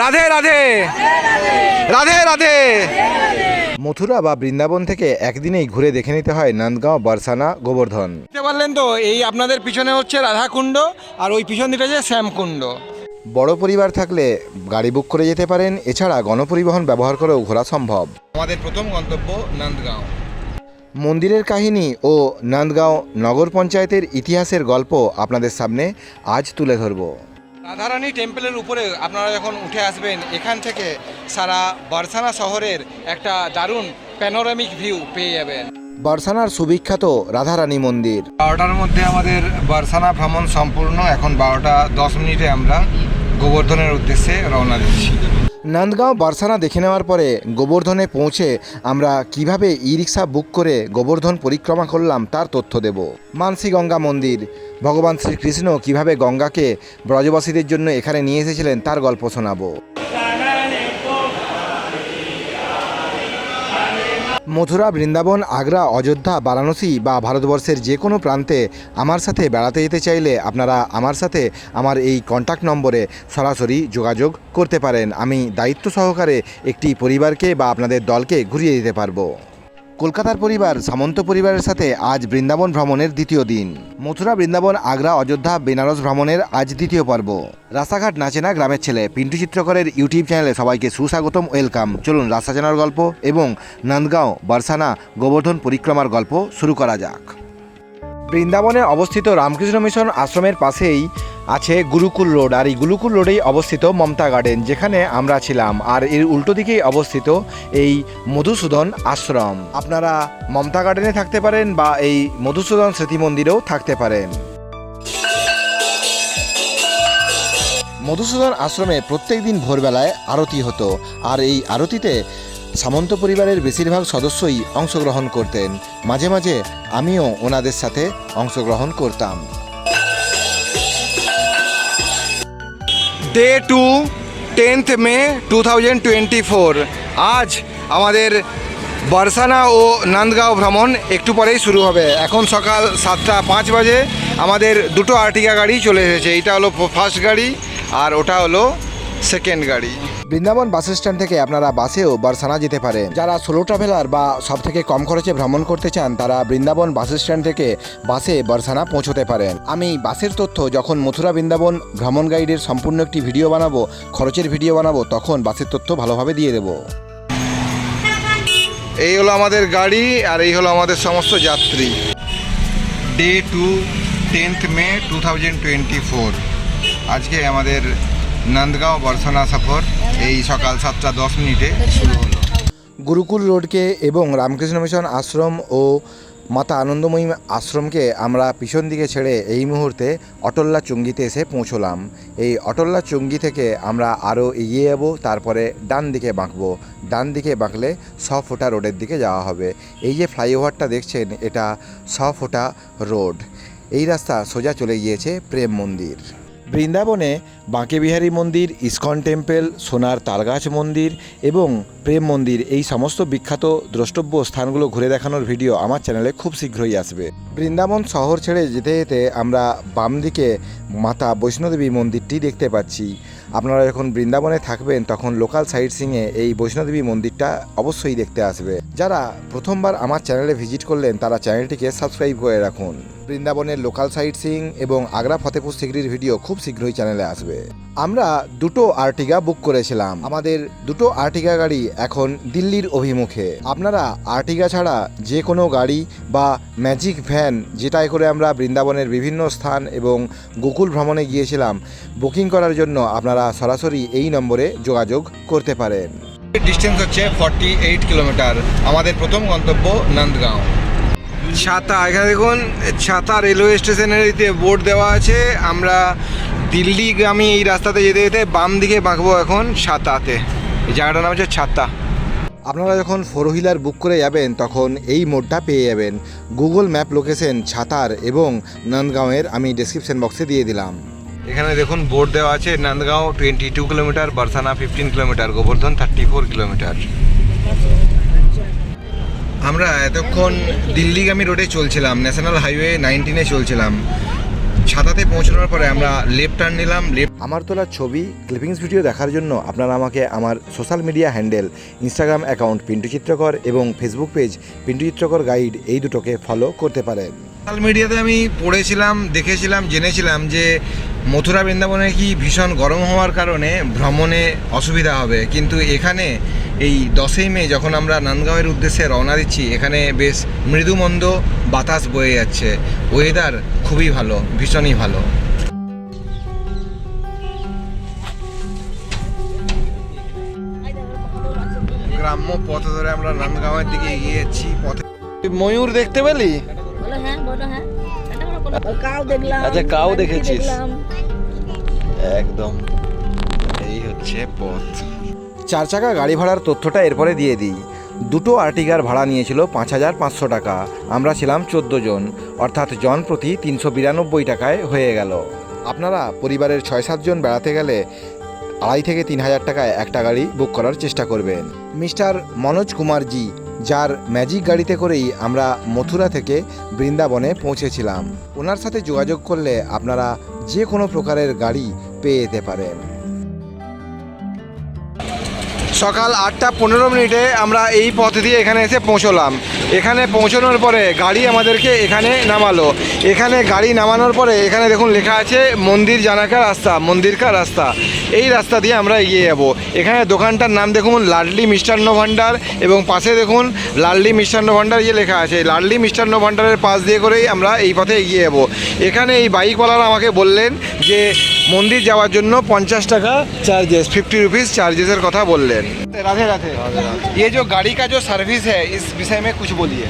রাধে রাধে। রাধে রাধে। মথুরা বা বৃন্দাবন থেকে একদিনেই ঘুরে দেখে নিতে হয় নন্দগাঁও বারসানা গোবর্ধন। দেখতে পারলেন তো এই আপনাদের পিছনে হচ্ছে রাধাকুণ্ড আর ওই পিছন দিকটা হচ্ছে শ্যামকুণ্ড। বড় পরিবার থাকলে গাড়ি বুক করে যেতে পারেন এছাড়া গণপরিবহন ব্যবহার করেও ঘোরা সম্ভব। আমাদের প্রথম গন্তব্য নন্দগাঁও। মন্দিরের কাহিনী ও নন্দগাঁও নগর পঞ্চায়েতের ইতিহাসের গল্প আপনাদের সামনে আজ তুলে ধরব। রাধারানী টেম্পলের উপরে আপনারা যখন উঠে আসবেন এখান থেকে সারা বার্সানা শহরের একটা দারুণ প্যানোরামিক ভিউ পেয়ে যাবেন। বার্সানার সুবিখ্যাত রাধারানী মন্দির। বারোটার মধ্যে আমাদের বার্সানা ভ্রমণ সম্পূর্ণ। এখন বারোটা দশ মিনিটে আমরা গোবর্ধনের উদ্দেশ্যে রওনা দিচ্ছি। নন্দগাঁও বারসানা দেখে নেওয়ার পরে গোবর্ধনে পৌঁছে আমরা কীভাবে ই রিক্সা বুক করে গোবর্ধন পরিক্রমা করলাম তার তথ্য দেব। মানসি গঙ্গা মন্দির, ভগবান শ্রীকৃষ্ণ কীভাবে গঙ্গাকে ব্রজবাসীদের জন্য এখানে নিয়ে এসেছিলেন তার গল্প শোনাবো। মথুরা, বৃন্দাবন, আগ্রা, অযোধ্যা, বারাণসী বা ভারতবর্ষের যে কোনো প্রান্তে আমার সাথে বেড়াতে যেতে চাইলে আপনারা আমার সাথে আমার এই কন্ট্যাক্ট নম্বরে সরাসরি যোগাযোগ করতে পারেন। আমি দায়িত্ব সহকারে একটি পরিবারকে বা আপনাদের দলকে ঘুরিয়ে দিতে পারব। কলকাতার পরিবার, সামন্ত পরিবারের সাথে আজ বৃন্দাবন ভ্রমণের দ্বিতীয় দিন। মথুরা, বৃন্দাবন, আগ্রা, অযোধ্যা, বেনারস ভ্রমণের আজ দ্বিতীয় পর্ব। রাস্তাঘাট নাচেনা গ্রামের ছেলে পিন্টু চিত্রকরের ইউটিউব চ্যানেলে সবাইকে সুস্বাগতম, ওয়েলকাম। চলুন রাস্তা চেনার গল্প এবং নন্দগাঁও, বারসানা, গোবর্ধন পরিক্রমার গল্প শুরু করা যাক। বৃন্দাবনে অবস্থিত রামকৃষ্ণ মিশন আশ্রমের পাশেই আছে গুরুকুল রোড, আর এই গুরুকুল রোডেই অবস্থিত মমতা গার্ডেন, যেখানে আমরা ছিলাম। আর এর উল্টো দিকেই অবস্থিত এই মধুসূদন আশ্রম। আপনারা মমতা গার্ডেনে থাকতে পারেন বা এই মধুসূদন স্মৃতি মন্দিরেও থাকতে পারেন। মধুসূদন আশ্রমে প্রত্যেক দিন ভোরবেলায় আরতি হতো। আর এই আরতিতে সামন্ত পরিবারের বেশিরভাগ সদস্যই অংশগ্রহণ করতেন। মাঝে মাঝে আমিও ওনাদের সাথে অংশগ্রহণ করতাম। Day two tenth May two thousand twenty four আজ আমাদের বারসানা ও নন্দগাঁও ভ্রমণ একটু পরেই শুরু হবে। এখন সকাল সাতটা পাঁচ বাজে। আমাদের দুটো আর্টিকা গাড়ি চলে এসেছে। এটা হলো ফার্স্ট গাড়ি আর ওটা হলো সেকেন্ড গাড়ি। বৃন্দাবন বাস স্ট্যান্ড থেকে আপনারা বাসেও বারসানা যেতে পারেন। যারা সোলো ট্রাভেলার বা সব থেকে কম খরচে ভ্রমণ করতে চান তারা বৃন্দাবন বাস স্ট্যান্ড থেকে বাসে বারসানা পৌঁছতে পারেন। আমি বাসের তথ্য যখন মথুরা বৃন্দাবন ভ্রমণ গাইডের সম্পূর্ণ একটি ভিডিও বানাবো খরচের ভিডিও বানাবো তখন বাসের তথ্য ভালোভাবে দিয়ে দেবো। এই হলো আমাদের গাড়ি আর এই হলো আমাদের সমস্ত যাত্রী। Day two tenth May two thousand twenty four আজকে আমাদের নন্দগাঁও বর্ষনা সফর এই সকাল সাতটা দশ মিনিটে শুরু হলো গুরুকুল রোডকে এবং রামকৃষ্ণ মিশন আশ্রম ও মাতা আনন্দময়ী আশ্রমকে আমরা পিছন দিকে ছেড়ে এই মুহূর্তে অটল্লা চুঙ্গিতে এসে পৌঁছলাম এই অটল্লা চুঙ্গি থেকে আমরা আরও এগিয়ে যাব তারপরে ডান দিকে বাঁকবো ডান দিকে বাঁকলে ছ ফোটা রোডের দিকে যাওয়া হবে এই যে ফ্লাইওভারটা দেখছেন এটা ছ ফোটা রোড এই রাস্তা সোজা চলে গিয়েছে প্রেম মন্দির বৃন্দাবনে বাঁকেবিহারী মন্দির ইস্কন টেম্পেল সোনার তালগাছ মন্দির এবং প্রেম মন্দির, এই সমস্ত বিখ্যাত দ্রষ্টব্য স্থানগুলো ঘুরে দেখানোর ভিডিও আমার চ্যানেলে খুব শীঘ্রই আসবে। বৃন্দাবন শহর ছেড়ে যেতে যেতে আমরা বাম দিকে মাতা বৈষ্ণোদেবী মন্দিরটি দেখতে পাচ্ছি। আপনারা যখন বৃন্দাবনে থাকবেন, তখন লোকাল সাইট সিংয়ে এই বৈষ্ণোদেবী মন্দিরটা অবশ্যই দেখতে আসবে। যারা প্রথমবার আমার চ্যানেলে ভিজিট করলেন, তারা চ্যানেলটিকে সাবস্ক্রাইব করে রাখুন। বৃন্দাবনের লোকাল সাইট সিং এবং আগ্রা ফতেপুর সিকরির ভিডিও খুব শীঘ্রই চ্যানেলে আসবে। আমরা দুটো আর্টিগা বুক করেছিলাম। আমাদের দুটো আর্টিগা গাড়ি এখন দিল্লির অভিমুখে। আপনারা আর্টিগা ছাড়া যে কোনো গাড়ি বা ম্যাজিক ভ্যান যেটায় করে আমরা বৃন্দাবনের বিভিন্ন স্থান এবং গোকুল ভ্রমণে গিয়েছিলাম বুকিং করার জন্য আপনারা সরাসরি এই নম্বরে যোগাযোগ করতে পারেন। ডিস্টেন্স হচ্ছে ফর্টি এইট কিলোমিটার আমাদের প্রথম গন্তব্য নন্দগাঁও। ছাতা এখানে দেখুন ছাতা রেলওয়ে স্টেশনের এতে বোর্ড দেওয়া আছে। আমরা দিল্লিগামী এই রাস্তাতে যেতে যেতে বাম দিকে বাঁকবো এখন ছাতাতে। এই জায়গাটার নাম হচ্ছে ছাতা আপনারা যখন ফোর হুইলার বুক করে যাবেন তখন এই মোডটা পেয়ে যাবেন। গুগল ম্যাপ লোকেশন ছাতার এবং নন্দগাঁওয়ের আমি ডেসক্রিপশন বক্সে দিয়ে দিলাম। এখানে দেখুন বোর্ড দেওয়া আছে Nandgaon twenty two kilometre Barsana fifteen kilometre Govardhan thirty four kilometre আমরা এতক্ষণ দিল্লিগামী রোডে চলছিলাম ন্যাশনাল হাইওয়ে নাইনটিনে চলছিলাম। ছাতাতে পৌঁছানোর পরে আমরা লেফট টার্ন নিলাম আমার তোলা ছবি ক্লিপিংস ভিডিও দেখার জন্য আপনারা আমাকে আমার social media handle Instagram account Pintu Chitrakar এবং ফেসবুক পেজ পিন্টু চিত্রকর গাইড এই দুটোকে ফলো করতে পারেন। সোশ্যাল মিডিয়াতে আমি পড়েছিলাম, দেখেছিলাম, জেনেছিলাম যে মথুরা বৃন্দাবনে কি ভীষণ গরম হওয়ার কারণে ভ্রমণে অসুবিধা হবে। কিন্তু এখানে এই দশই মে যখন আমরা নানগাঁওয়ের উদ্দেশ্যে রওনা দিচ্ছি, এখানে বেশ মৃদুমন্দ বাতাস বয়ে যাচ্ছে। ওয়েদার খুবই ভালো, ভীষণই ভালো। গ্রাম্য পথ ধরে আমরা নানগাঁওয়ের দিকে এগিয়ে যাচ্ছি, পথে ময়ূর দেখতে পেলি? হ্যাঁ বলো হ্যাঁ। কাউ দেখলাম আচ্ছা, কাউ দেখেছিস? একদম। এই হচ্ছে পথ। চার চাকা গাড়ি ভাড়ার তথ্যটা এরপরে দিয়ে দিই। দুটো আর্টিগার ভাড়া নিয়েছিল পাঁচ হাজার পাঁচশো টাকা। আমরা ছিলাম চোদ্দ জন। অর্থাৎ জন প্রতি তিনশো বিরানব্বই টাকায় হয়ে গেল। আপনারা পরিবারের ছয় সাতজন বেড়াতে গেলে আড়াই থেকে তিন হাজার টাকায় একটা গাড়ি বুক করার চেষ্টা করবেন। মিস্টার মনোজ কুমারজি যার ম্যাজিক গাড়িতে করেই আমরা মথুরা থেকে বৃন্দাবনে পৌঁছেছিলাম। ওনার সাথে যোগাযোগ করলে আপনারা যে কোনো প্রকারের গাড়ি পেয়ে যেতে পারেন। সকাল আটটা পনেরো মিনিটে আমরা এই পথ দিয়ে এখানে এসে পৌঁছলাম। এখানে পৌঁছানোর পরে গাড়ি আমাদেরকে এখানে নামালো। এখানে গাড়ি নামানোর পরে এখানে দেখুন লেখা আছে, মন্দির জানাকা রাস্তা, মন্দির কা রাস্তা। এই রাস্তা দিয়ে আমরা এগিয়ে যাব এখানে দোকানটার নাম দেখুন লাডলি মিষ্টান্ন ভাণ্ডার এবং পাশে দেখুন লাডলি মিষ্টান্ন ভাণ্ডার ইয়ে লেখা আছে এই লাডলি মিষ্টান্ন ভাণ্ডারের পাশ দিয়ে করেই আমরা এই পথে এগিয়ে যাব এখানে এই বাইকওয়ালারা আমাকে বললেন যে মন্দির যাওয়ার জন্য পঞ্চাশ টাকা চার্জেস फिफ्टी रुपीज़ चार्जेसर কথা বললেন राधे राधे ये जो गाड़ी का जो सर्विस है इस विषय में कुछ बोलिए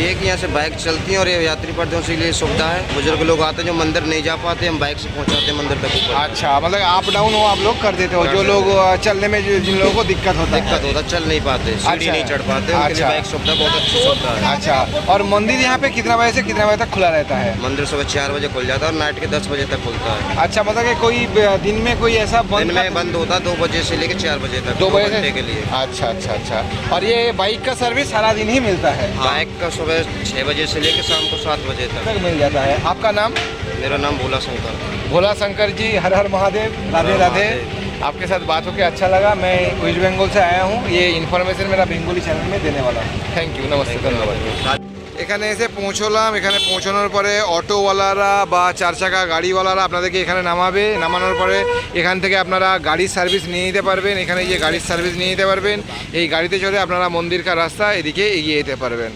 ये कि यहाँ से बाइक चलती है और ये यात्री पर्यटकों के लिए सुविधा है। बुज़ुर्ग लोग आते हैं जो मंदिर नहीं जा पाते हम बाइक से पहुँचाते हैं मंदिर तक अच्छा मतलब अप डाउन वो आप लोग कर देते हो। जो लोग चलने में जिन लोगों को दिक्कत होता है। दिक्कत होता चल नहीं पाते सीढ़ी अच्छा। नहीं चढ़ पाते अच्छा। बाइक सुविधा बहुत अच्छी सुविधा है। अच्छा और मंदिर यहाँ पे कितना बजे से कितना बजे तक खुला रहता है? मंदिर सुबह चार बजे खुल जाता है और नाइट के दस बजे तक खुलता है। अच्छा मतलब कि कोई दिन में कोई ऐसा बंद में बंद होता है दो बजे से लेकर चार बजे तक दो बजे के लिए। अच्छा अच्छा अच्छा। और ये बाइक का सर्विस सारा दिन ही मिलता है? बाइक का सुबह छः बजे से लेकर शाम को सात बजे तक तक मिल जाता है आपका नाम मेरा नाम भोला शंकर भोला शंकर जी हर हर महादेव राधे हर राधे महादेव। आपके साथ बात होकर अच्छा लगा मैं वेस्ट बंगाल से आया हूँ ये इन्फॉर्मेशन मेरा बेंगोली चैनल में देने वाला हूँ थैंक यू नमस्ते धन्यवाद এখানে এসে পৌঁছলাম এখানে পৌঁছানোর পরে অটোওয়ালারা বা চার চাকা গাড়িওয়ালারা আপনাদেরকে এখানে নামাবে নামানোর পরে এখান থেকে আপনারা গাড়ির সার্ভিস নিয়ে নিতে পারবেন এখানে গিয়ে গাড়ির সার্ভিস নিয়ে নিতে পারবেন এই গাড়িতে চড়ে আপনারা মন্দির কা রাস্তা এদিকে এগিয়ে যেতে পারবেন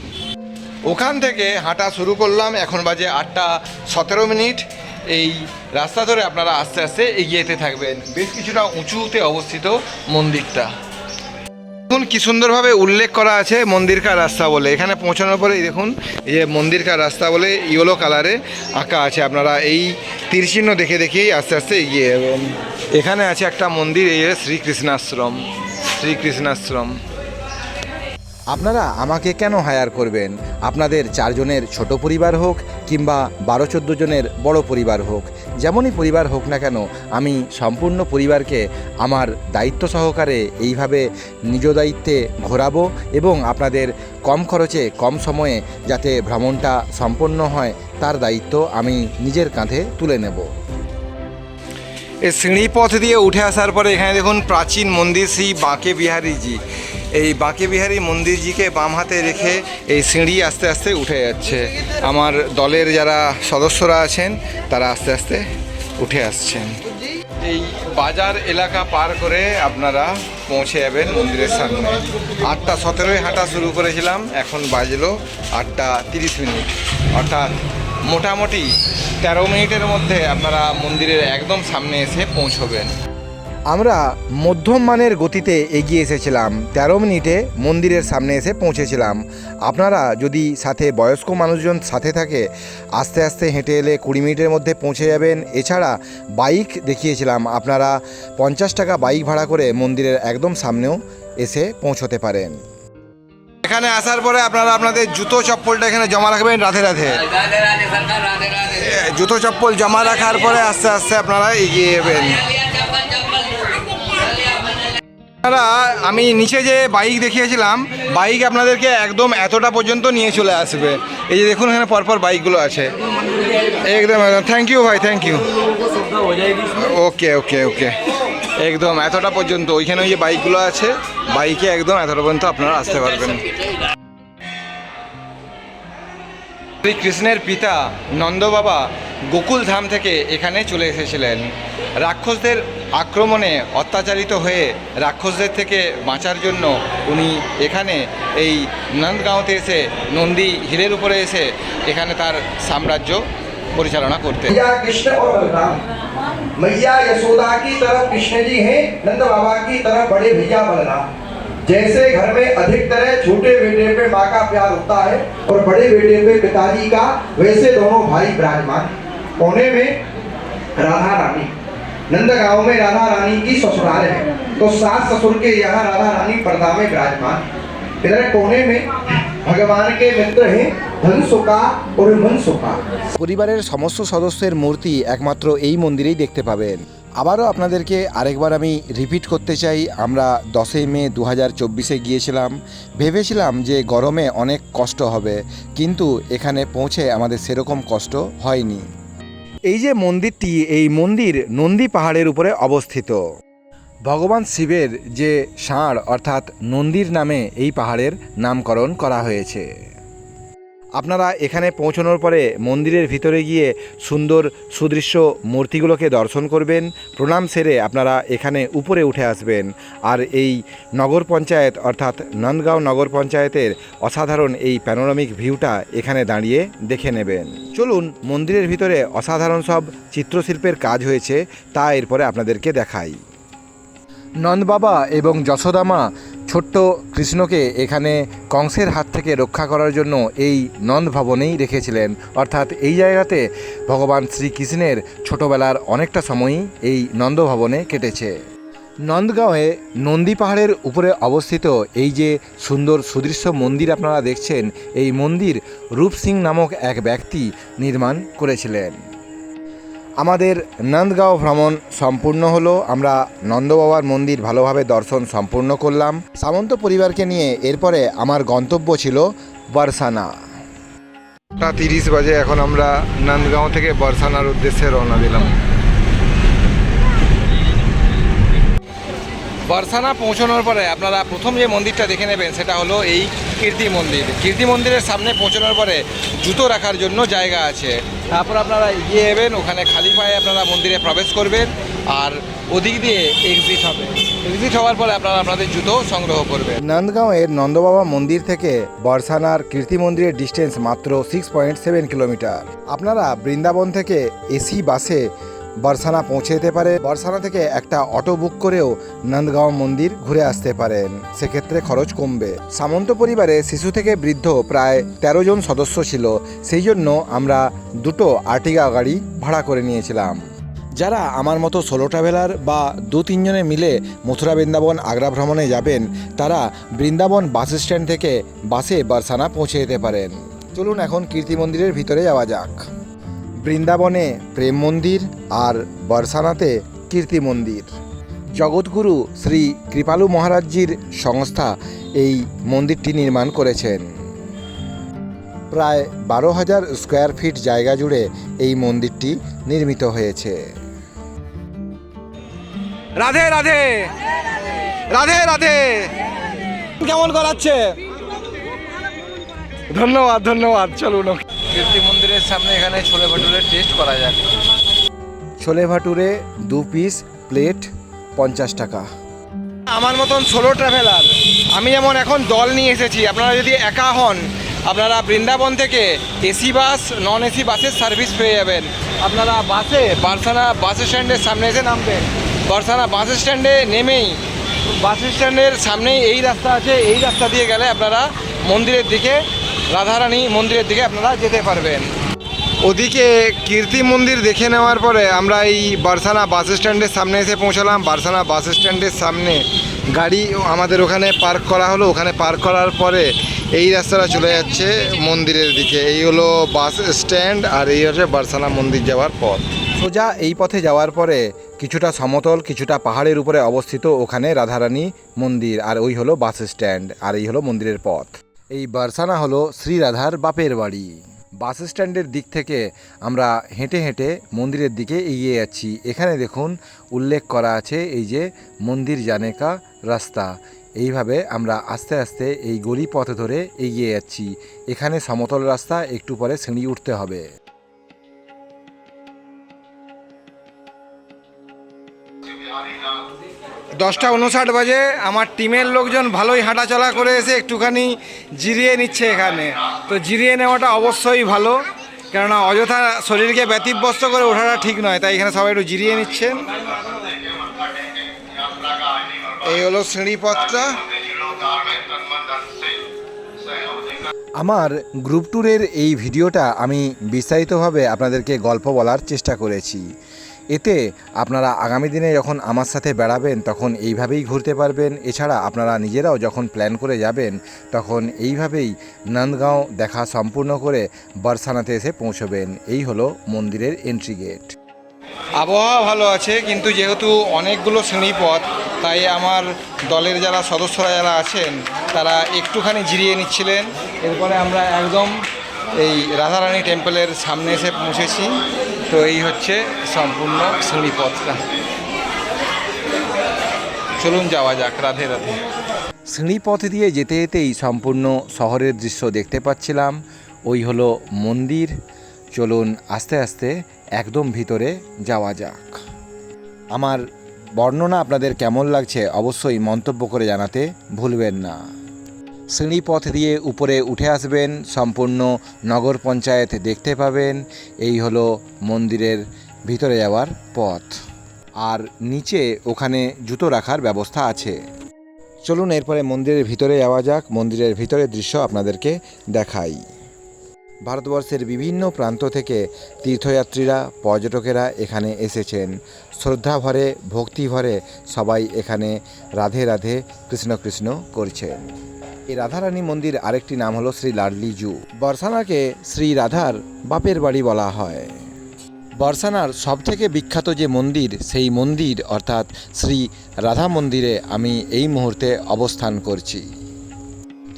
ওখান থেকে হাঁটা শুরু করলাম। এখন বাজে আটটা সতেরো মিনিট। এই রাস্তা ধরে আপনারা আস্তে আস্তে এগিয়ে যেতে থাকবেন। বেশ কিছুটা উঁচুতে অবস্থিত মন্দিরটা। দেখুন, কি সুন্দরভাবে উল্লেখ করা আছে মন্দিরকার রাস্তা বলে। এখানে পৌঁছানোর পরে দেখুন, এই যে মন্দিরকার রাস্তা বলে ইয়েলো কালারে আঁকা আছে। আপনারা এই তীরচিহ্ন দেখে দেখেই আস্তে আস্তে এগিয়ে এখানে আছে একটা মন্দির, এই যে শ্রীকৃষ্ণাশ্রম। শ্রীকৃষ্ণাশ্রম। আপনারা আমাকে কেন হায়ার করবেন? আপনাদের চারজনের ছোট পরিবার হোক কিংবা বারো চোদ্দ জনের বড় পরিবার হোক, যেমনই পরিবার হোক না কেন, আমি সম্পূর্ণ পরিবারকে আমার দায়িত্ব সহকারে এইভাবে নিজ দায়িত্বে ঘোরাবো এবং আপনাদের কম খরচে, কম সময়ে যাতে ভ্রমণটা সম্পন্ন হয়, তার দায়িত্ব আমি নিজের কাঁধে তুলে নেব। এই সিঁড়ি পথ দিয়ে উঠে আসার পরে এখানে দেখুন প্রাচীন মন্দির শ্রী বাঁকে বিহারীজি এই বাঁকে বিহারী মন্দিরজিকে বাম হাতে রেখে এই সিঁড়ি আস্তে আস্তে উঠে যাচ্ছে। আমার দলের যারা সদস্যরা আছেন, তারা আস্তে আস্তে উঠে আসছেন। এই বাজার এলাকা পার করে আপনারা পৌঁছে যাবেন মন্দিরের সামনে। আটটা সতেরোই হাঁটা শুরু করেছিলাম, এখন বাজলো আটটা তিরিশ মিনিট। অর্থাৎ মোটামুটি তেরো মিনিটের মধ্যে আপনারা মন্দিরের একদম সামনে এসে পৌঁছবেন। আমরা মধ্যম মানের গতিতে এগিয়ে এসেছিলাম। তেরো মিনিটে মন্দিরের সামনে এসে পৌঁছেছিলাম। আপনারা যদি সাথে বয়স্ক মানুষজন সাথে থাকে আস্তে আস্তে হেঁটে এলে কুড়ি মিনিটের মধ্যে পৌঁছে যাবেন। এছাড়া বাইক দেখিয়েছিলাম। আপনারা পঞ্চাশ টাকা বাইক ভাড়া করে মন্দিরের একদম সামনেও এসে পৌঁছতে পারেন। এখানে আসার পরে আপনারা আপনাদের জুতো চপ্পলটা এখানে জমা রাখবেন রাধে রাধে। জুতো চপ্পল জমা রাখার পরে আস্তে আস্তে আপনারা এগিয়ে যাবেন। আপনারা, আমি নিচে যে বাইক দেখিয়েছিলাম, বাইক আপনাদেরকে একদম এতটা পর্যন্ত নিয়ে চলে আসবে। এই যে দেখুন এখানে পরপর বাইকগুলো আছে। একদম একদম। থ্যাংক ইউ ভাই thank you okay okay okay একদম, এতটা পর্যন্ত। ওইখানে ওই যে বাইকগুলো আছে, বাইকে একদম এতটা পর্যন্ত আপনারা আসতে পারবেন। শ্রীকৃষ্ণের পিতা নন্দ বাবা গোকুল ধাম থেকে এখানে চলে এসেছিলেন রাক্ষসদের আক্রমণে অত্যাচারিত হয়ে রাক্ষসদের থেকে বাঁচার জন্য উনি এখানে এই নন্দগাঁওতে এসে নন্দী হিলের উপরে এসে এখানে তার সাম্রাজ্য পরিচালনা করতেন भैया कृष्ण और बलराम मैया यशोदा की तरफ कृष्ण जी हैं नंद बाबा की तरफ बड़े भैया बलराम जैसे घर में अधिकतर छोटे बेटे पे माँ का प्यार होता है और बड़े बेटे पे पिताजी का वैसे दोनों भाई विराजमान कोने में राधा रानी नंद गांव में राधा रानी की ससुराल है तो सास ससुर के यहाँ राधा रानी पर्दा में विराजमान इधर कोने में भगवान के मित्र हैं धन सुखा और मन सुखा পরিবারের সমস্ত সদস্যের মূর্তি একমাত্র এই মন্দিরেই দেখতে পাবেন আবারও আপনাদেরকে আরেকবার আমি রিপিট করতে চাই, আমরা দশই মে দু হাজার চব্বিশে গিয়েছিলাম। ভেবেছিলাম যে গরমে অনেক কষ্ট হবে, কিন্তু এখানে পৌঁছে আমাদের সেরকম কষ্ট হয়নি। এই যে মন্দিরটি, এই মন্দির নন্দী পাহাড়ের উপরে অবস্থিত। ভগবান শিবের যে ষাঁড়, অর্থাৎ নন্দীর নামে এই পাহাড়ের নামকরণ করা হয়েছে। আপনারা এখানে পৌঁছানোর পরে মন্দিরের ভিতরে গিয়ে সুন্দর সুদৃশ্য মূর্তিগুলোকে দর্শন করবেন, প্রণাম সেরে আপনারা এখানে উপরে উঠে আসবেন। আর এই নগর পঞ্চায়েত অর্থাৎ নন্দগাঁও নগর পঞ্চায়েতের অসাধারণ এই প্যানোরামিক ভিউটা এখানে দাঁড়িয়ে দেখে নেবেন। চলুন, মন্দিরের ভিতরে অসাধারণ সব চিত্রশিল্পের কাজ হয়েছে, তা এরপরে আপনাদেরকে দেখাই। নন্দবাবা এবং যশোদামা ছোট্ট কৃষ্ণকে এখানে কংসের হাত থেকে রক্ষা করার জন্য এই নন্দ ভবনেই রেখেছিলেন। অর্থাৎ এই জায়গাতে ভগবান শ্রীকৃষ্ণের ছোটবেলার অনেকটা সময়ই এই নন্দ ভবনে কেটেছে। নন্দগাঁওয়ে নন্দী পাহাড়ের উপরে অবস্থিত এই যে সুন্দর সুদৃশ্য মন্দির আপনারা দেখছেন, এই মন্দির রূপ সিং নামক এক ব্যক্তি নির্মাণ করেছিলেন। আমাদের নন্দগাঁও ভ্রমণ সম্পূর্ণ হলো। আমরা নন্দবাবার মন্দির ভালোভাবে দর্শন সম্পূর্ণ করলাম। সামন্ত পরিবারকে নিয়ে এরপরে আমার গন্তব্য ছিল বরসানা। তিরিশ বাজে এখন আমরা নন্দগাঁও থেকে বর্ষানার উদ্দেশ্যে রওনা দিলাম। বর্ষানা পৌঁছানোর পরে আপনারা প্রথম যে মন্দিরটা দেখে নেবেন, সেটা হলো এই কীর্তি মন্দির। কীর্তি মন্দিরের সামনে পৌঁছানোর পরে জুতো রাখার জন্য জায়গা আছে। তারপর আপনারা এগিয়ে যাবেন, ওখানে খালি পায়ে আপনারা মন্দিরে প্রবেশ করবেন আর ওদিক দিয়ে এক্সিট হবে। এক্সিট হওয়ার পরে আপনারা আপনাদের জুতো সংগ্রহ করবেন। নন্দগাঁওয়ের নন্দবাবা মন্দির থেকে বর্ষানার কীর্তি মন্দিরের ডিস্টেন্স মাত্র সিক্স পয়েন্ট সেভেন কিলোমিটার আপনারা বৃন্দাবন থেকে এসি বাসে বর্ষানা পৌঁছে যেতে পারে। বর্ষানা থেকে একটা অটো বুক করেও নন্দগাঁও মন্দির ঘুরে আসতে পারেন। সেক্ষেত্রে খরচ কমবে। সামন্ত পরিবারে শিশু থেকে বৃদ্ধ প্রায় তেরো জন সদস্য ছিল। সেই জন্য আমরা দুটো আর্টিগা গাড়ি ভাড়া করে নিয়েছিলাম। যারা আমার মতো সোলো ট্রাভেলার বা দু তিনজনে মিলে মথুরা বৃন্দাবন আগ্রা ভ্রমণে যাবেন, তারা বৃন্দাবন বাস স্ট্যান্ড থেকে বাসে বারসানা পৌঁছে যেতে পারেন। চলুন এখন কীর্তি মন্দিরের ভিতরে যাওয়া যাক। বৃন্দাবনে প্রেম মন্দির আর বরসানাতে কীর্তি মন্দির। জগৎগুরু শ্রী কৃপালু মহারাজজির সংস্থা এই মন্দিরটি নির্মাণ করেছেন। প্রায় বারো হাজার স্কোয়ার ফিট জায়গা জুড়ে এই মন্দিরটি নির্মিত হয়েছে। রাধে রাধে! রাধে রাধে! কেমন করাচ্ছে? ধন্যবাদ ধন্যবাদ চলুন। সামনে এখানে ছোলে ভাটুরের টেস্ট করা যাক। ছোলে ভাটুরে দু পিস প্লেট পঞ্চাশ টাকা। আমার মতন সোলো ট্রাভেলার আমি যেমন এখন দল নিয়ে এসেছি আপনারা যদি একা হন আপনারা বৃন্দাবন থেকে এসি বাস নন এসি বাসের সার্ভিস পেয়ে যাবেন। আপনারা বাসে বারসানা বাস স্ট্যান্ডের সামনে এসে নামবেন। বারসানা বাস স্ট্যান্ডে নেমেই বাস স্ট্যান্ডের সামনেই এই রাস্তা আছে এই রাস্তা দিয়ে গেলে আপনারা মন্দিরের দিকে রাধারানী মন্দিরের দিকে আপনারা যেতে পারবেন। ওদিকে কীর্তি মন্দির দেখে নেওয়ার পরে আমরা এই বারসানা বাস স্ট্যান্ডের সামনে এসে পৌঁছালাম। বারসানা বাস স্ট্যান্ডের সামনে গাড়ি আমাদের ওখানে পার্ক করা হলো। ওখানে পার্ক করার পরে এই রাস্তাটা চলে যাচ্ছে মন্দিরের দিকে। এই হলো বাস স্ট্যান্ড আর এই হচ্ছে বারসানা মন্দির যাওয়ার পথ। সোজা এই পথে যাওয়ার পরে কিছুটা সমতল, কিছুটা পাহাড়ের উপরে অবস্থিত ওখানে রাধারানী মন্দির আর ওই হলো বাস স্ট্যান্ড আর এই হলো মন্দিরের পথ। এই বারসানা হলো শ্রী রাধার বাপের বাড়ি। বাস স্ট্যান্ডের দিক থেকে আমরা হেঁটে হেঁটে মন্দিরের দিকে এগিয়ে যাচ্ছি। এখানে দেখুন উল্লেখ করা আছে এই যে মন্দির জানেকা রাস্তা। এইভাবে আমরা আস্তে আস্তে এই গলি পথ ধরে এগিয়ে যাচ্ছি। এখানে সমতল রাস্তা, একটু পরে সিঁড়ি উঠতে হবে। দশটা উনষাট বাজে, আমার টিমের লোকজন ভালোই হাঁটাচলা করে এসে একটুখানি জিরিয়ে নিচ্ছে এখানে। তো জিরিয়ে নেওয়াটা অবশ্যই ভালো, কেননা অযথা শরীরকে ব্যতিব্যস্ত করে ওঠাটা ঠিক নয়, তাই এখানে সবাই একটু জিরিয়ে নিচ্ছেন। এই হলো শ্রেণীপথটা। আমার গ্রুপ ট্যুরের এই ভিডিওটা আমি বিস্তারিতভাবে আপনাদেরকে গল্প বলার চেষ্টা করেছি। এতে আপনারা আগামী দিনে যখন আমার সাথে বেড়াবেন, তখন এইভাবেই ঘুরতে পারবেন। এছাড়া আপনারা নিজেরাও যখন প্ল্যান করে যাবেন, তখন এইভাবেই নন্দগাঁও দেখা সম্পূর্ণ করে বারসানাতে এসে পৌঁছবেন। এই হলো মন্দিরের এন্ট্রি গেট আবহাওয়া ভালো আছে, কিন্তু যেহেতু অনেকগুলো শ্রেণীপথ, তাই আমার দলের যারা সদস্যরা যারা আছেন, তারা একটুখানি জিরিয়ে নিচ্ছিলেন। এরপরে আমরা একদম এই রাধারানী টেম্পলের সামনে এসে পৌঁছেছি। তো এই হচ্ছে সম্পূর্ণ শ্রেণীপথটা। চলুন যাওয়া যাক, রাধে রাধে। সিঁড়িপথ দিয়ে যেতে যেতেই সম্পূর্ণ শহরের দৃশ্য দেখতে পাচ্ছিলাম। ওই হলো মন্দির। চলুন আস্তে আস্তে একদম ভিতরে যাওয়া যাক। আমার বর্ণনা আপনাদের কেমন লাগছে অবশ্যই মন্তব্য করে জানাতে ভুলবেন না। সিঁড়িপথ দিয়ে উপরে উঠে আসবেন, সম্পূর্ণ নগর পঞ্চায়েত দেখতে পাবেন। এই হলো মন্দিরের ভিতরে যাওয়ার পথ। আর নিচে ওখানে জুতো রাখার ব্যবস্থা আছে। চলুন এরপরে মন্দিরের ভিতরে যাওয়া যাক। মন্দিরের ভিতরের দৃশ্য আপনাদেরকে দেখাই। ভারতবর্ষের বিভিন্ন প্রান্ত থেকে তীর্থযাত্রীরা, পর্যটকেরা এখানে এসেছেন। শ্রদ্ধা ভরে, ভক্তি ভরে সবাই এখানে রাধে রাধে, কৃষ্ণ কৃষ্ণ করছেন। এই রাধারানী মন্দির আরেকটি নাম হলো শ্রী লাডলি জু। বর্ষানাকে শ্রী রাধার বাপের বাড়ি বলা হয়। বর্ষানার সবথেকে বিখ্যাত যে মন্দির, সেই মন্দির, অর্থাৎ শ্রী রাধা মন্দিরে আমি এই মুহূর্তে অবস্থান করছি।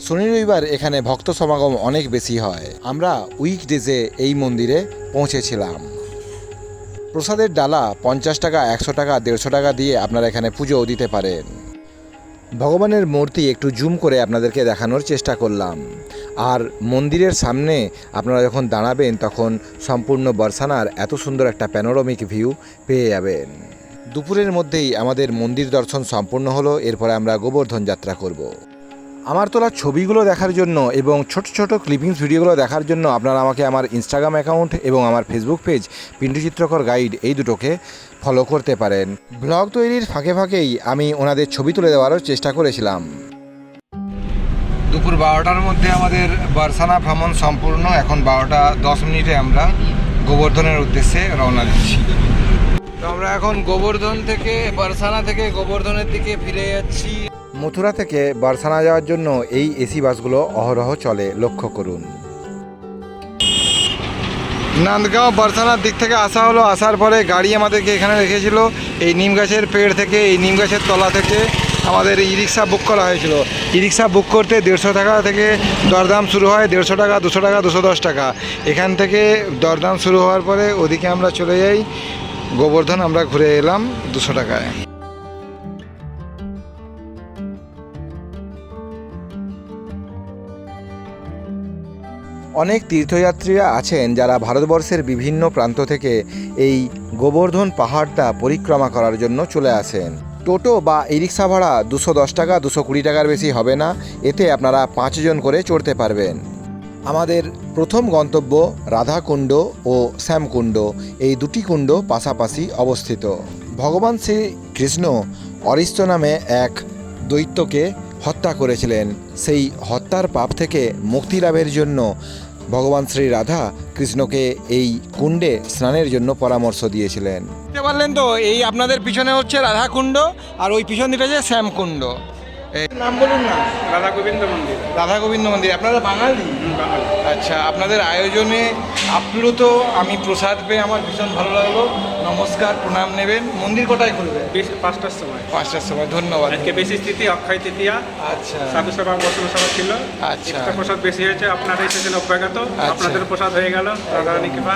শনি রবিবার এখানে ভক্ত সমাগম অনেক বেশি হয়। আমরা উইকডেজে এই মন্দিরে পৌঁছেছিলাম। প্রসাদের ডালা পঞ্চাশ টাকা, একশো টাকা, দেড়শো টাকা দিয়ে আপনারা এখানে পুজোও দিতে পারেন। ভগবানের মূর্তি একটু জুম করে আপনাদেরকে দেখানোর চেষ্টা করলাম। আর মন্দিরের সামনে আপনারা যখন দাঁড়াবেন, তখন সম্পূর্ণ বর্ষানার এত সুন্দর একটা প্যানোরমিক ভিউ পেয়ে যাবেন। দুপুরের মধ্যেই আমাদের মন্দির দর্শন সম্পূর্ণ হলো, এরপরে আমরা গোবর্ধন যাত্রা করব। আমার তোলা ছবিগুলো দেখার জন্য এবং ছোট ছোট ক্লিপিংস ভিডিওগুলো দেখার জন্য আপনারা আমাকে আমার ইনস্টাগ্রাম অ্যাকাউন্ট এবং আমার ফেসবুক পেজ পিন্টু চিত্রকর গাইড এই দুটোকে ফলো করতে পারেন। ব্লগ তৈরির ফাঁকে ফাঁকেই আমি ওনাদের ছবি তুলে দেওয়ারও চেষ্টা করেছিলাম। দুপুর বারোটার মধ্যে আমাদের বারসানা ভ্রমণ সম্পূর্ণ। এখন বারোটা দশ মিনিটে আমরা গোবর্ধনের উদ্দেশ্যে রওনা দিচ্ছি। তো আমরা এখন গোবর্ধন থেকে, বারসানা থেকে গোবর্ধনের দিকে ফিরে যাচ্ছি। মথুরা থেকে বারসানা যাওয়ার জন্য এই এসি বাসগুলো অহরহ চলে, লক্ষ্য করুন। নান্দগাঁও বারসানার দিক থেকে আসা হলো, আসার পরে গাড়ি আমাদেরকে এখানে রেখেছিল। এই নিম গাছের পেড় থেকে, এই নিম গাছের তলা থেকে আমাদের ই রিক্সা বুক করা হয়েছিল। ই রিক্সা বুক করতে দেড়শো টাকা থেকে দরদাম শুরু হয়, দেড়শো টাকা, দুশো টাকা, দুশো দশ টাকা। এখান থেকে দরদাম শুরু হওয়ার পরে ওদিকে আমরা চলে যাই। গোবর্ধন, আমরা ঘুরে এলাম দুশো টাকায়। অনেক তীর্থযাত্রীরা আছেন যারা ভারতবর্ষের বিভিন্ন প্রান্ত থেকে এই গোবর্ধন পাহাড়টা পরিক্রমা করার জন্য চলে আসেন। টোটো বা ই রিক্সা ভাড়া দুশো দশ টাকা, দুশো কুড়ি টাকার বেশি হবে না। এতে আপনারা পাঁচজন করে চড়তে পারবেন। আমাদের প্রথম গন্তব্য রাধাকুণ্ড ও শ্যামকুণ্ড। এই দুটি কুণ্ড পাশাপাশি অবস্থিত। ভগবান শ্রী কৃষ্ণ অরিষ্ট নামে এক দৈত্যকে হত্যা করেছিলেন। সেই হত্যার পাপ থেকে মুক্তি লাভের জন্য ভগবান শ্রী রাধা কৃষ্ণকে এই কুণ্ডে স্নানের জন্য পরামর্শ দিয়েছিলেন। বুঝতে পারলেন তো এই আপনাদের পিছনে হচ্ছে রাধা কুণ্ড আর ওই পিছন দিকে যে শ্যাম কুণ্ড। নাম বলুন না। রাধা গোবিন্দ মন্দির। রাধা গোবিন্দ মন্দির আপনারা বাঙালি। আচ্ছা আপনাদের আয়োজনে আপ্লুত আমি প্রসাদ পেয়ে আমার ভীষণ ভালো লাগল। নমস্কার প্রণাম নেবেন। মন্দির কোটায় খুলবে? বেশ পাঁচটার সময়। পাঁচটার সময় ধন্যবাদ। আজকে বেশি স্থিতি অক্ষয় তৃতীয়া। আচ্ছা। সাধু সভা বসুন সভা ছিল। আচ্ছা। একটা প্রসাদ বেশি হয়েছে আপনারা এসেছেন অভ্যাগত আপনাদের প্রসাদ হয়ে গেল। রাধারানী কৃপা।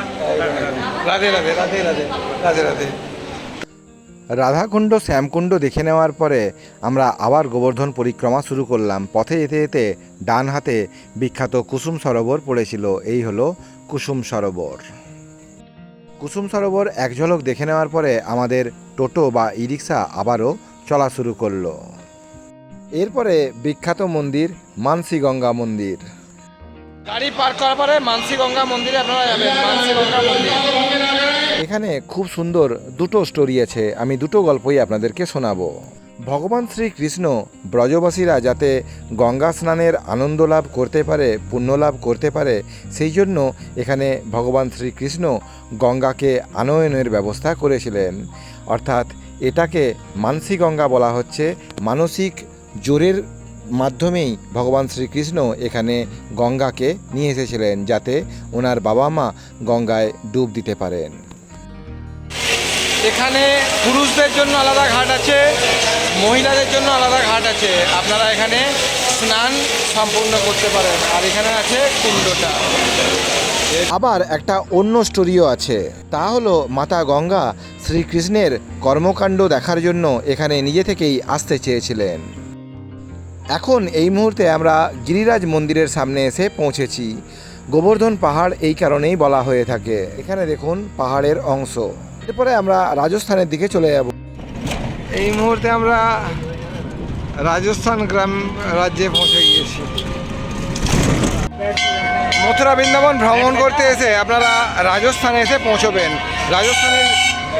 রাধে রাধে রাধে রাধে রাধে রাধে। রাধাকুণ্ড শ্যামকুণ্ড দেখে নেওয়ার পরে আমরা আবার গোবর্ধন পরিক্রমা শুরু করলাম। পথে যেতে যেতে ডান হাতে বিখ্যাত কুসুম সরোবর পড়েছিল। এই হলো কুসুম সরোবর। কুসুম সরোবর এক ঝলক দেখে নেওয়ার পরে আমাদের টোটো বা ই রিক্সা আবারও চলা শুরু করল। এরপরে বিখ্যাত মন্দির মানসিগঙ্গা মন্দির। গাড়ি পার্ক করার পরে মানসি গঙ্গা মন্দিরে আপনারা যাবেন মানসী গঙ্গা মন্দির। এখানে খুব সুন্দর দুটো স্টোরি আছে আমি দুটো গল্পই আপনাদেরকে শোনাবো। ভগবান শ্রীকৃষ্ণ ব্রজবাসীরা যাতে গঙ্গা স্নানের আনন্দ লাভ করতে পারে, পুণ্য লাভ করতে পারে, সেই জন্য এখানে ভগবান শ্রীকৃষ্ণ গঙ্গাকে আনয়নের ব্যবস্থা করেছিলেন। অর্থাৎ এটাকে মানসী গঙ্গা বলা হচ্ছে। মানসিক জোরের মাধ্যমেই ভগবান শ্রীকৃষ্ণ এখানে গঙ্গাকে নিয়ে এসেছিলেন যাতে ওনার বাবা মা গঙ্গায় ডুব দিতে পারেন। এখানে পুরুষদের জন্য আলাদা ঘাট আছে, মহিলাদের জন্য আলাদা ঘাট আছে। আপনারা এখানে স্নান সম্পূর্ণ করতে পারেন। আর এখানে আছে কুণ্ডটা। আবার একটা অন্য স্টোরিও আছে। তা হলো মাতা গঙ্গা শ্রীকৃষ্ণের কর্মকাণ্ড দেখার জন্য এখানে নিজে থেকেই আসতে চেয়েছিলেন। এখন এই মুহূর্তে আমরা গিরিরাজ মন্দিরের সামনে এসে পৌঁছেছি। গোবর্ধন পাহাড় এই কারণেই বলা হয়ে থাকে। এখানে দেখুন পাহাড়ের অংশ। এরপরে আমরা রাজস্থানের দিকে চলে যাব। এই মুহূর্তে আমরা রাজস্থান গ্রাম রাজ্যে পৌঁছে গিয়েছি। মথুরা বৃন্দাবন ভ্রমণ করতে এসে আপনারা রাজস্থানে এসে পৌঁছবেন। রাজস্থানের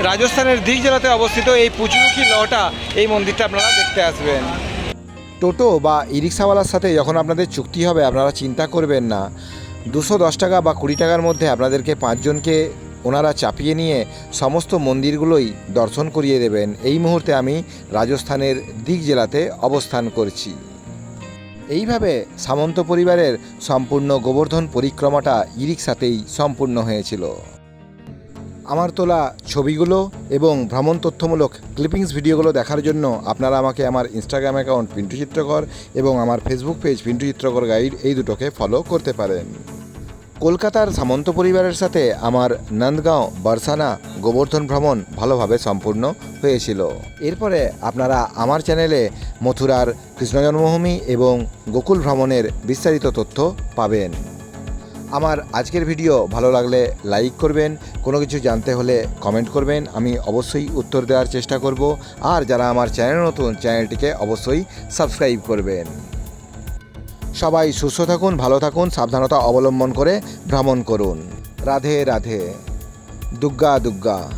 রাজস্থানের দিক জেলাতে অবস্থিত এই পুচুরুকি লটা এই মন্দিরটা আপনারা দেখতে আসবেন। টোটো বা ই রিক্সাওয়ালার সাথে যখন আপনাদের চুক্তি হবে আপনারা চিন্তা করবেন না। দুশো দশ টাকা বা কুড়ি টাকার মধ্যে আপনাদেরকে পাঁচজনকে ওনারা চাপিয়ে নিয়ে সমস্ত মন্দিরগুলোই দর্শন করিয়ে দেবেন। এই মুহূর্তে আমি রাজস্থানের দিক জেলাতে অবস্থান করছি। এইভাবে সামন্ত পরিবারের সম্পূর্ণ গোবর্ধন পরিক্রমাটা ই রিক্সাতেই সম্পূর্ণ হয়েছিল। আমার তোলা ছবিগুলো এবং ভ্রমণ তথ্যমূলক ক্লিপিংস ভিডিওগুলো দেখার জন্য আপনারা আমাকে আমার ইনস্টাগ্রাম অ্যাকাউন্ট পিন্টু চিত্রকর এবং আমার ফেসবুক পেজ পিন্টু চিত্রকর গাইড এই দুটোকে ফলো করতে পারেন। কলকাতার সামন্ত পরিবারের সাথে আমার নন্দগাঁও বর্ষানা গোবর্ধন ভ্রমণ ভালোভাবে সম্পূর্ণ হয়েছিল। এরপরে আপনারা আমার চ্যানেলে মথুরার কৃষ্ণ জন্মভূমি এবং গোকুল ভ্রমণের বিস্তারিত তথ্য পাবেন। আমার আজকের ভিডিও ভালো লাগলে লাইক করবেন, কোনো কিছু জানতে হলে কমেন্ট করবেন, আমি অবশ্যই উত্তর দেওয়ার চেষ্টা করব। আর যারা আমার চ্যানেল নতুন, চ্যানেলটিকে অবশ্যই সাবস্ক্রাইব করবেন। সবাই সুস্থ থাকুন ভালো থাকুন সাবধানতা অবলম্বন করে ভ্রমণ করুন। রাধে রাধে। দুগ্গা দুগ্গা।